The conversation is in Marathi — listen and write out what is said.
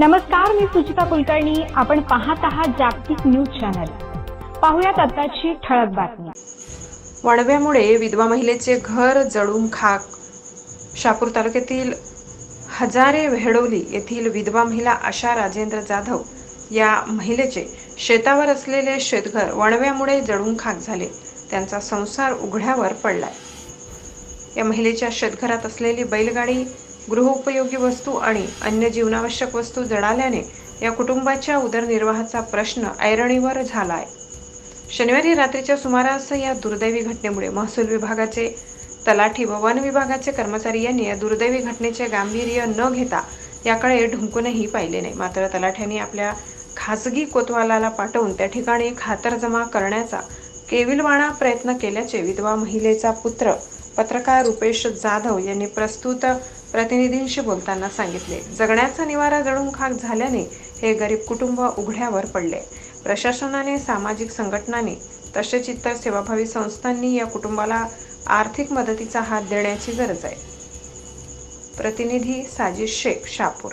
नमस्कार मी सुचिता कुलकर्णी. आपण पाहत आहात जागतिक न्यूज चॅनल. पाहुयात आताची ठळक बातमी. वणव्यामुळे विधवा महिलेचे घर जळून खाक. शापूर तालुक्यातील हजारे वेहडोली येथील विधवा महिला आशा राजेंद्र जाधव या महिलेचे शेतावर असलेले शेतघर वणव्यामुळे जळून खाक झाले. त्यांचा संसार उघड्यावर पडलाय. या महिलेच्या शेतघरात असलेली बैलगाडी गृहोपयोगी वस्तू आणि अन्य जीवनावश्यक वस्तू जळाल्याने या कुटुंबाच्या उदरनिर्वाहाचा प्रश्न ऐरणीवर झाला आहे शनिवारी रात्रीच्या सुमारास या दुर्दैवी घटनेमुळे महसूल विभागाचे तलाठी व वन विभागाचे कर्मचारी यांनी या दुर्दैवी घटनेचे गांभीर्य न घेता याकडे ढुंकूनही पाहिले नाही. मात्र तलाठ्यांनी आपल्या खासगी कोतवालाला पाठवून त्या ठिकाणी खातरजमा करण्याचा केविलवाणा प्रयत्न केल्याचे विधवा महिलेचा पुत्र पत्रकार रुपेश जाधव यांनी प्रस्तुत प्रतिनिधींशी बोलताना सांगितले जगण्याचा निवारा जळून खाक झाल्याने हे गरीब कुटुंब उघड्यावर पडले. प्रशासनाने सामाजिक संघटनांनी तसेच इतर सेवाभावी संस्थांनी या कुटुंबाला आर्थिक मदतीचा हात देण्याची गरज आहे. प्रतिनिधी साजिद शेख शापूर